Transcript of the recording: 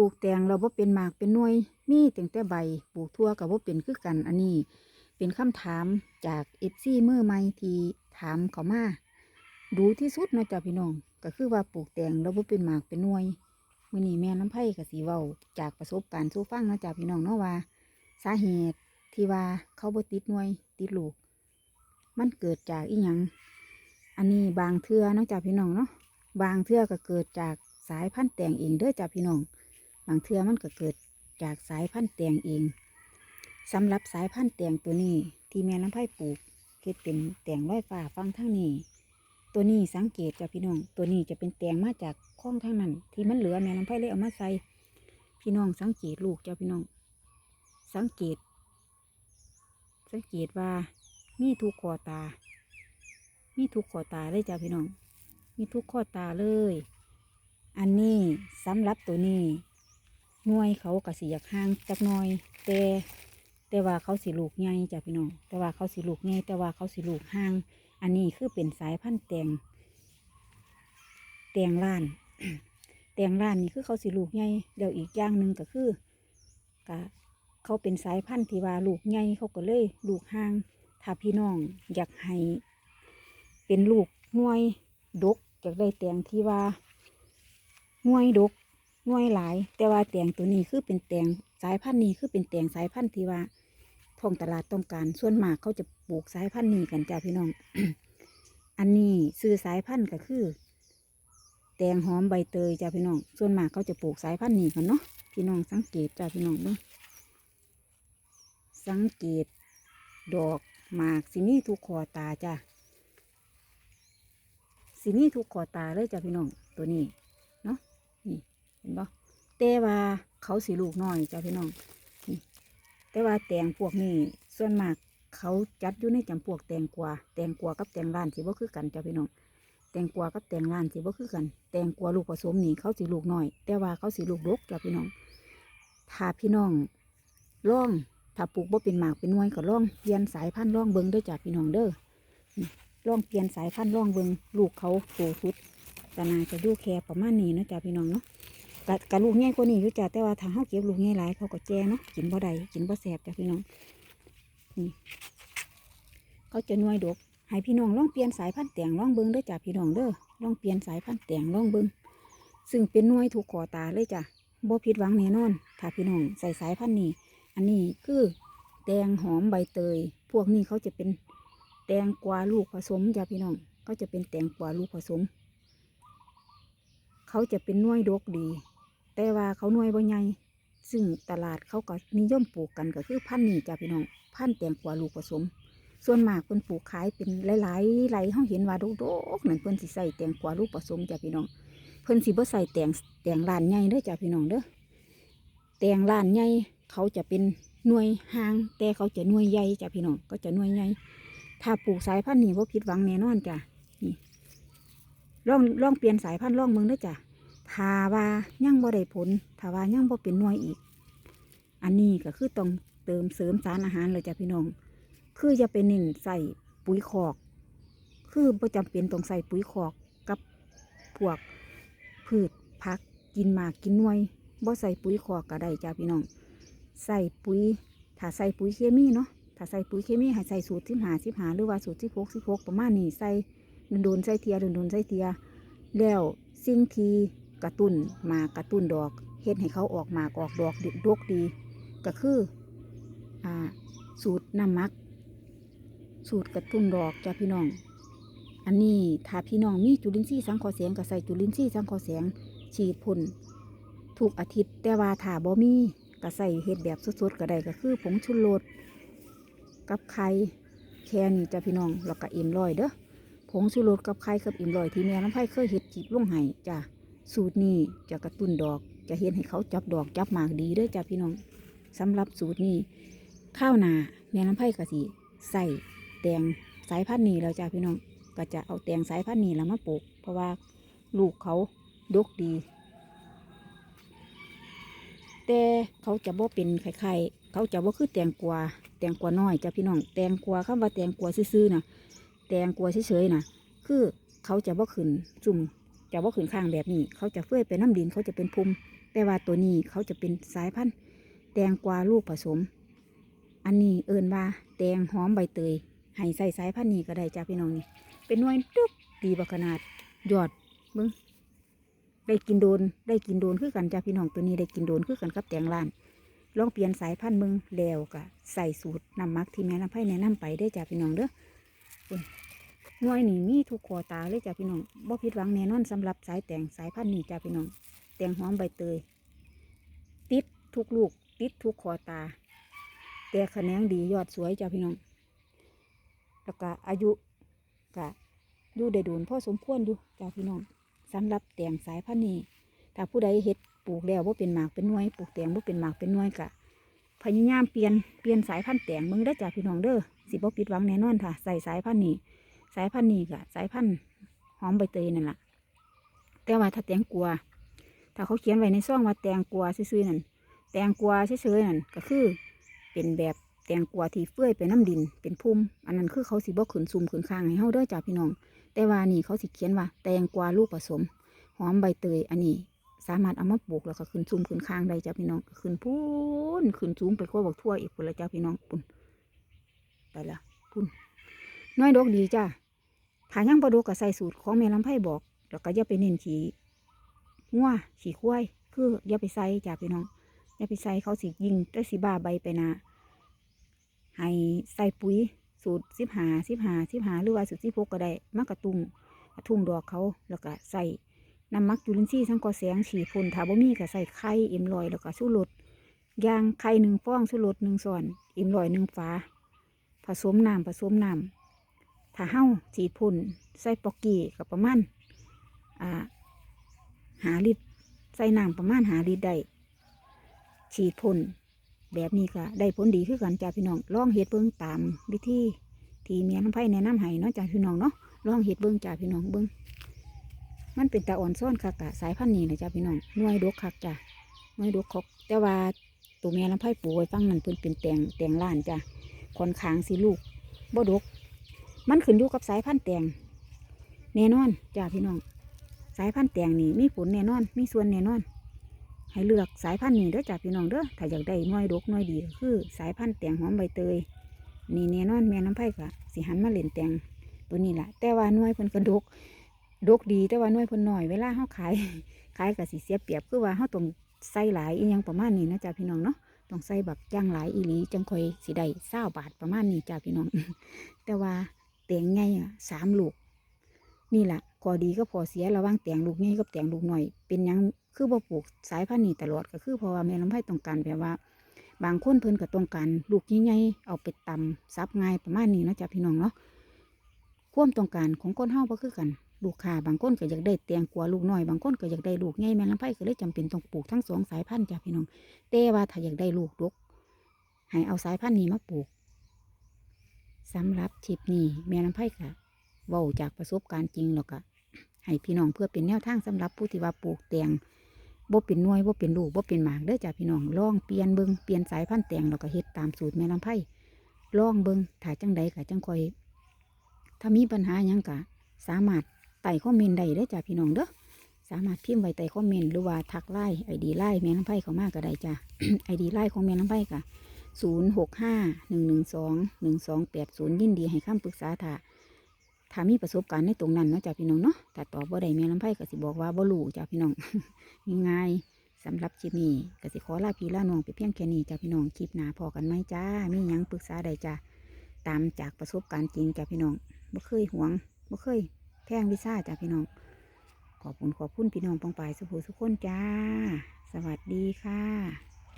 ปลูกแตงเราบ่เป็นหมากเป็นหน่วย มีแต่งแต่ใบปลูกทั่วกับบ่เป็นคือกันอันนี้ เป็นคำถามจากเอฟซีเมื่อใหม่ที่ถามเขามาดูที่สุดนะจ้ะพี่น้อง ก็คือว่าปลูกแตงเราบ่เป็นหมากเป็นหน่วยมือนี้แม่น้ำไผ่ก็สิเว้าจากประสบการณ์สู่ฟังนะจ้ะพี่น้องเนาะว่า สาเหตุที่ว่าเขาบ่ติดหน่วย ติดลูก มันเกิดจากอีหยังอันนี้บางเทือนะจ้ะพี่น้องเนาะบางเทือก็เกิดจากสายพันธุ์แตงเองเด้อจ้ะพี่น้อง บางเทือมันก็เกิดจากสายพันธุ์แตงเองสำหรับสายพันธุ์แตงตัวนี้ที่แม่น้ำไผ่ปลูกเฮ็ดเป็นแตงร้อยฟ้าฟังทั้งนี้ ตัวนี้สังเกตจ้ะพี่น้อง ตัวนี้จะเป็นแตงมาจากคลองทั้งนั้น ที่มันเหลือแม่น้ำไผ่เลยเอามาใส่พี่น้องสังเกตลูกเจ้ะพี่น้อง สังเกต สังเกตว่ามีทุกขอตา มีทุกขอตาเลยจ้ะพี่น้อง มีทุกข้อตาเลย อันนี้สำหรับตัวนี้ น่วยเขากระสีอยากห่างจักน่อย แต่แต่ว่าเขาสิลูกใหญ่จ้ะพี่น้อง แต่ว่าเขาสิลูกใหญ่แต่ว่าเขาสิลูกห่าง อันนี้คือเป็นสายพันธุ์แตงแตงล้าน แตงล้านนี่คือเขาสิลูกใหญ่เดี๋ยวอีกอย่างหนึ่งก็คือกะเขาเป็นสายพันธุ์ที่ว่าลูกใหญ่เขาก็เลยลูกห่าง ถ้าพี่น้องอยากให้เป็นลูกหน่วยดกอยากได้แตงที่ว่าหน่วยดก น่วยหลาย แต่ว่าแตงตัวนี้คือเป็นแตงสายพันธุ์นี้คือเป็นแตงสายพันธุ์ที่ว่าท้องตลาดต้องการ ส่วนมากเขาจะปลูกสายพันธุ์นี้กันจ้าพี่น้อง อันนี้ซื้อสายพันธุ์ก็คือ แตงหอมใบเตยจ้าพี่น้อง ส่วนมากเขาจะปลูกสายพันธุ์นี้กันเนาะพี่น้องสังเกตจ้าพี่น้องเนาะสังเกต ดอกหมากสิมีทุกขอตาจ้าสีนี้ทุกขอตาเลยจ้ะพี่น้องตัวนี้ ห็นปะแต่ว่าเขาสีลูกน้อยจ้ะพี่น้องนี่แต่ว่าแตงพวกนี้ส่วนมากเขาจัดอยู่ในจำพวกแตงกวาแตงกวากับแตงล้านสิบ่คือกันจ้ะพี่น้องแตงกวากับแตงล้านสิบ่คือกัน แตงกวาลูกผสมนี่เขาสีลูกน้อย แต่ว่าเขาสีลูกดกจ้ะพี่น้องถ้าพี่น้องล่องถ้าปลูกบ่เป็นหมากเป็นน่วยก็ล่องเปลี่ยนสายพันธุ์ล่องเบิ้งด้อจ้ะพี่น้องเด้อลองเปลี่ยนสายพันธุ์ลองเบิงลูกเขาโตสุดแต่นาจะดูแค่ประมาณนี้นะจ้ะพี่น้องเนาะ กะกะลูกง่ายกว่านี้อยู่จ้ะแต่ว่าถ้าเขาเก็บลูกง่ายหลายเขาก็แจ้เนาะกินบ่ได้กินบ่แสบจ้ะพี่น้องนี่เขาจะน่วยดกให้พี่น้องลองเปลี่ยนสายพันธุ์แตงลองเบิ้งเด้อจ้ะพี่น้องเด้อลองเปลี่ยนสายพันธุ์แตงลองเบิ้งซึ่งเป็นน่วยถูกขอตาเลยจ้ะบ่ผิดหวังแน่นอนถ้าพี่น้องใส่สายพันธุ์นี้อันนี้คือแตงหอมใบเตย พวกนี้เขาจะเป็นแตงกวาลูกผสมจ้ะพี่น้องก็จะเป็นแตงกวาลูกผสม เขาจะเป็นน่วยดกดี แต่ว่าเขาหน่วยบ่ใหญ่ซึ่งตลาดเขาก็นิยมปลูกกันก็คือพันธุ์นี้จ้ะพี่น้องพันธุ์แตงกวาลูกผสม ส่วนมากเพิ่นปลูกขายเป็นหลายๆไหลเขาเห็นว่าดกๆนั่นเพิ่นสิใส่แตงกวาลูกผสมจ้ะพี่น้องเพิ่นสิบ่ใส่แตงแตงล้านใหญ่เด้อจ้ะพี่น้องเด้อแตงล้านใหญ่เขาจะเป็นหน่วยห่าง แต่เขาจะหน่วยใหญ่จ้ะพี่น้องก็จะหน่วยใหญ่ถ้าปลูกสายพันธุ์นี้ว่าผิดหวังแน่นอนจ้ะนี่ลองลองเปลี่ยนสายพันธุ์ลองเมืองด้วยจ้ะ ถ้าว่ายังบ่ได้ผลถ้าว่ายังบ่เป็นหน่วยอีก อันนี้ก็คือต้องเติมเสริมสารอาหารเลยจ้ะพี่น้อง คือจะเป็นเน้นใส่ปุ๋ยคอก คือประจำเป็นต้องใส่ปุ๋ยคอกกับพวกพืชผักกินหมากกินหน่วยบ่ใส่ปุ๋ยคอกก็ได้จ้ะพี่น้อง ใส่ปุ๋ย ถ้าใส่ปุ๋ยเคมีเนาะ ถ้าใส่ปุ๋ยเคมีให้ใส่สูตรที่หาสิบหาหรือว่าสูตรที่หกสิบหกประมาณนี้ใส่โดนใส่เทียโดนๆใส่เทีย แล้วสิ่งที่ กระตุ้นมากระตุ้นดอกเฮ็ดให้เขาออกมากออกดอกดิดกดี ก็คืออ่าสูตรน้ำมัก สูตรกระตุ้นดอกจ้าพี่น้อง อันนี้ถ้าพี่น้องมีจุลินทรีย์สังเคราะห์แสงก็ใส่จุลินทรีย์สังเคราะห์แสงฉีดพ่นทุกอาทิตย์ แต่ว่าถ้าบ่มีก็ใส่เฮ็ดแบบสดๆก็ได้ก็คือผงชูรสกับไข่แค่นี้จ้ะพี่น้องแล้วก็เอ็มลอยเด้อผงชูรสกับไข่กับเอ็มลอยที่แม่น้ำไผ่เคยเห็ดจิบลงไห้จ้ะ สูตรนี้จะกระตุ้นดอกจะเห็นให้เขาจับดอกจับหมากดีเด้อจ้ะพี่น้องสำหรับสูตรนี้ข้าวนาแม่น้ำไผ่กะสิใส่แตงสายพันธุ์นี้แล้วจ้ะพี่น้องก็จะเอาแตงสายพันธุ์นี้แล้วมาปลูก เพราะว่าลูกเขาดกดี แต่เขาจะบ่เป็นไข่ๆเขาจะบ่คือแตงกวาแตงกวาน้อยจ้ะพี่น้องแตงกวาคำว่าแตงกวาซื่อๆนะแตงกวาเฉยๆนะคือเขาจะบ่ขึ้นจุ่ม จะบ่าขึ้นข้างแบบนี้ เขาจะเฟื่อยไปน้ำดินเขาจะเป็นพุ่มแต่แต่ว่าตัวนี้เขาจะเป็นสายพันธุ์แตงกวาลูกผสม อันนี้เอินว่าแตงหอมใบเตยให้ใส่สายพันธุ์นี้ก็ได้จ้าพี่น้องนี่เป็นน่วยตึ๊บดีบักขนาดยอดเบิ้งได้กินโดนได้กินโดนคือกันจ้าพี่น้องตัวนี้ได้กินโดนคือกันกับแตงล้านลองเปลี่ยนสายพันธุ์มืองแล้วก็ใส่สูตรนำมักที่แม่ลำไผ่แนะนำไปได้จ้าพี่น้องเด้อ หน่วยนี่มีทุกขอตาเลยจ้าพี่น้องบ่ผิดหวังแน่นอนสำหรับสายแตงสายพันธุ์นี้จ้าพี่น้องแตงหอมใบเตย ติดทุกลูก ติดทุกขอตา แต่ขแนงดียอดสวยจ้าพี่น้อง แล้วก็อายุก็อยู่ได้โดนพ่อสมควรอยู่จ้าพี่น้องสำหรับแตงสายพันธุ์นี้ถ้าผู้ใดเฮ็ดปลูกแล้วว่าเป็นหมากเป็นน่วยปลูกแตงว่าเป็นหมากเป็นน่วยกะพยายามเปลี่ยนเปลี่ยนสายพันธุ์แตงมึงได้จ้าพี่น้องเด้อสิบ่ผิดหวังแน่นอนค่ะใส่สายพันธุ์นี้ายพันธุ์นี้กะสายพันธุ์หอมใบเตยนั่นแหละแต่ว่าถ้าแตงกลัว ถ้าเขาเขียนไว้ในซองว่าแตงกลัวซื่อๆนั่นแตงกลัวเฉยๆนั่นก็คือ เป็นแบบแตงกวาที่เฟื่อยไปน้ำดินเป็นพุ่มอันนั้นคือเขาสิบ่ขืนซุ่มขืนข้างให้เฮาเด้อจ้าพี่น้อง แต่ว่านี่เขาสิเขียนว่า แตงกวาลูกผสม หอมใบเตย อันนี้ สามารถเอามาปลูกแล้วก็ขึ้นซุ่มขึ้นข้างได้จ้าพี่น้องขึ้นพูนขึ้นสูงไปโคบักทั่วอีกพุ่นละจ้าพี่น้องปุ่นไปละพุ่นน้อยดอกดีจ้า ถ้ายังบ่ดกก็ใส่สูตรของแม่ลำไผ่บอกแล้วก็อย่าไปเน้นขี่งัวขี่ควายคืออย่าไปใส่จ้าพี่น้องอย่าไปใส่เขาสิยิงได้สิบ้าใบไปนะให้ใส่ปุ๋ยสูตรสิบหาสิบหาสิบหาหรือว่าสูตรสิบหกก็ได้มากกระตุ้งกระทุ่มดอกเขาแล้วก็ใส่น้ำมักจุลินทรีย์ทั้งกอแสงฉีดพ่นถ้าบมีก็ใส่ไข่เอ็มลอยแล้วก็สู้รสยางไข่หนึ่งฟองสู้รสหนึ่งส่วนเอ็มลอยหนึ่งฝาผสมน้ำผสมน้ำ ถ้าเห้าฉีดพ่นใส่ปอกกี้กับประมาณอ่าหาลิตรใส่น้ำประมาณหาลิตรได้ฉีดพ่นแบบนี้ก็ได้ผลดีคือกันจ้าพี่น้องลองเฮ็ดเบิ่งตามวิธีที่เมียน้ำไผ่แนะนำให้เนาะจ้าพี่น้องเนาะลองเฮ็ดเบิ่งจ้าพี่น้องเบิ่งมันเป็นตาอ่อนซ่อนคักกะสายพันธุ์นี้นะจ้าพี่น้องหน่วยดกคักจ้าหน่วยดกคกแต่ว่าตัวเมียน้ำไผ่ปลูกไว้ฟังนั้นเพิ่นเป็นแตงแตงล้านจ้าค่อนข้างสิลูกบ่ดก มันขึ้นอยู่กับสายพันธุ์แตงแน่นอนจ้าพี่น้อง สายพันธุ์แตงนี่มีผลแน่นอน มีส่วนแน่นอน ให้เลือกสายพันธุ์นี้เด้อจ้าพี่น้องเด้อถ้าอยากได้น่วยดกน่วยดีก็คือ สายพันธุ์แตงหอมใบเตยนี่แน่นอนแม่น้ำไผ่ก็สิหันมาเล่นแตงตัวนี้แหละแต่ว่าน่วยเพิ่นก็ดกดกดีแต่ว่าน่วยเพิ่นน้อยเวลาเฮาขายขายก็สิเสียเปรียบคือว่าเฮาต้องใส่หลายอีหยังประมาณนี้นะจ้าพี่น้องเนาะต้องใส่แบบย่างหลายอีหลีจังค่อยสิได้เศร้าบาทประมาณนี้จ้าพี่น้อง แต่ว่า แตงไงอะสามลูก นี่แหละข้อดีก็พอเสียระว่างแตงลูกใหญ่กับแตงลูกหน่อย เป็นยังคือบ่ปลูกสายพันธุ์นี้ตลอดก็คือเพราะว่าแม่ลำไผ่ต้องการแบบว่า บางคนเพิ่นก็ต้องการลูกใหญ่ๆเอาไปตำซับง่ายประมาณนี้นะจ้ะพี่น้องเนาะความต้องการของคนเฮาบ่คือกันลูกค้าบางคนก็อยากได้แตงกลัวลูกน้อย บางคนก็อยากได้ลูกใหญ่แม่ลำไผ่ก็เลยจำเป็นต้องปลูกทั้งสองสายพันธุ์จ้ะพี่น้องแต่ว่าถ้าอยากได้ลูกดกให้เอาสายพันธุ์นี้มาปลูก สำหรับชิปนี้แม่ลำไผ่ก็เว้าจากประสบการณ์จริงแล้วก็ให้พี่น้องเพื่อเป็นแนวทางสำหรับผู้ที่ว่าปลูกแตงบ่เป็นน่วยบ่เป็นลูกบ่เป็นหมากเด้อจ้าพี่น้องลองเปลี่ยนเบิงเปลี่ยนสายพันธุ์แตงแล้วก็เฮ็ดตามสูตรแม่ลำไผ่ลองเบิงถ้าจังใดก็จังค่อย ถ้ามีปัญหาหยังก็สามารถไต่คอมเมนต์ได้เด้อจ้าพี่น้องเด้อสามารถพิมพ์ไว้ใต้คอมเมนต์หรือว่าทักไลน์ไอดีไลน์แม่ลำไผ่เข้ามาก็ได้จ้าไอดีไลน์ของแม่ลำไผ่ก็ ศูนย์หกห้าหนึ่งหนึ่งสองหนึ่งสองแปดศูนย์ยินดีให้คำปรึกษาถ้าถ้ามีประสบการณ์ในตรงนั้นเนาะจ้าพี่น้องเนาะแต่ตอบบ่ได้แม่ลำไผ่ก็สิบอกว่าบ่รู้จ้าพี่น้องง่ายสำหรับคลิปนี้ก็สิขอลาพี่ลาน้องไปเพียงแค่นี้จ้าพี่น้องคลิปหน้าพอกันไหมจ้ามียังปรึกษาใดจ้าตามจากประสบการณ์จริงจ้าพี่น้องบ่เคยหวงบ่เคยแพงวิซ่าจ้าพี่น้อง ขอบคุณขอบคุณพี่น้องปองปายสุภูสุขคนจ้า สวัสดีค่ะ